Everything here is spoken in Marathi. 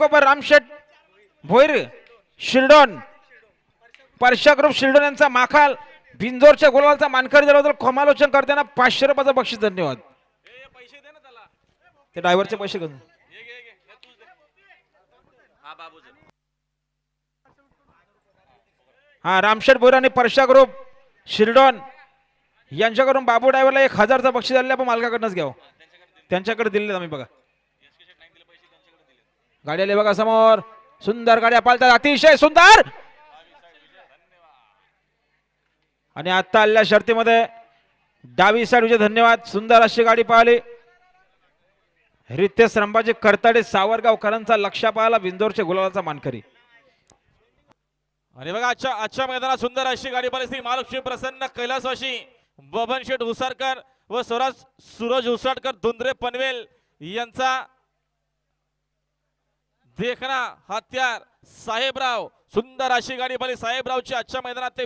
रामशेठ भोईर शिर्डोन परशा ग्रुप शिर्डोन यांचा माखाल बिंजोरच्या गोलालचा मानकरी जवळ कमालोचन करताना पाचशे रुपयाचा बक्षीस धन्यवाद. ते ड्रायव्हरचे पैसे घेऊन. हा रामशेठ भोईर आणि परशा ग्रुप शिर्डोन यांच्याकडून बाबू ड्रायव्हरला एक हजारचा बक्षीस आलेलं आपण मालकाकडनंच घ्यावं. त्यांच्याकडे दिलेलं आम्ही बघा. गाड्या आली बघा समोर? सुंदर गाड्या पालतात. अतिशय सुंदर! आणि आता आलेल्या शर्तीमध्ये डावी साईड विजय धन्यवाद. सुंदर अशी गाडी पाहिली. रितेश संभाजी करताडे सावरगावकरांचा लक्ष पाहिला बिंदोरच्या गुलाबाचा मानकरी. आणि बघा आजच्या आजच्या मैदानात सुंदर अशी गाडी परिस्थिती महालक्ष्मी प्रसन्न कैलासवाशी बबन शेठ हुसारकर व स्वराज सूरज हुसाटकर धुंद्रे पनवेल यांचा देखना हत्यार साहेबराव सुंदर अशी गाडी पाहिली साहेबरावची आजच्या मैदानात ते